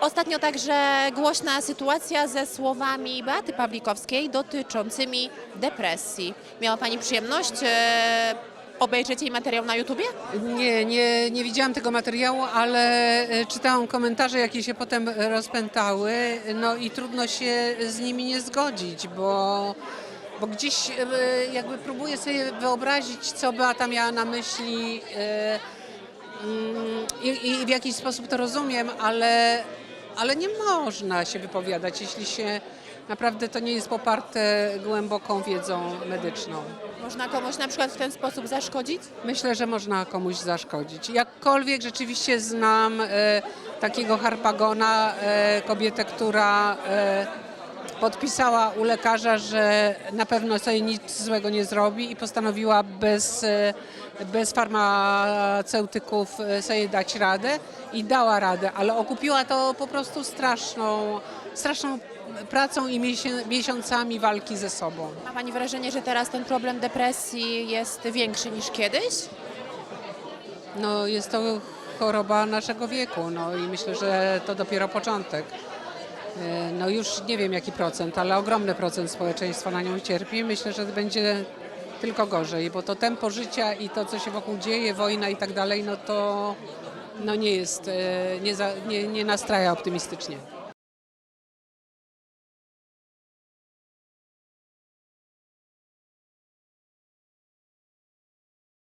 Ostatnio także głośna sytuacja ze słowami Beaty Pawlikowskiej dotyczącymi depresji. Miała Pani przyjemność e, obejrzeć jej materiał na YouTubie? Nie, nie, nie widziałam tego materiału, ale e, czytałam komentarze, jakie się potem rozpętały, no i trudno się z nimi nie zgodzić, bo, bo gdzieś e, jakby próbuję sobie wyobrazić, co Beata miała na myśli i, i w jakiś sposób to rozumiem, ale, ale nie można się wypowiadać, jeśli się naprawdę to nie jest poparte głęboką wiedzą medyczną. Można komuś na przykład w ten sposób zaszkodzić? Myślę, że można komuś zaszkodzić. Jakkolwiek rzeczywiście znam e, takiego harpagona, e, kobietę, która e, podpisała u lekarza, że na pewno sobie nic złego nie zrobi i postanowiła bez, e, bez farmaceutyków e, sobie dać radę i dała radę, ale okupiła to po prostu straszną, straszną pracą i miesiącami walki ze sobą. Ma Pani wrażenie, że teraz ten problem depresji jest większy niż kiedyś? No, jest to choroba naszego wieku, no i myślę, że to dopiero początek. E, No już nie wiem jaki procent, ale ogromny procent społeczeństwa na nią cierpi. Myślę, że będzie tylko gorzej, bo to tempo życia i to, co się wokół dzieje, wojna i tak dalej, no to no nie jest, e, nie, za, nie, nie nastraja optymistycznie.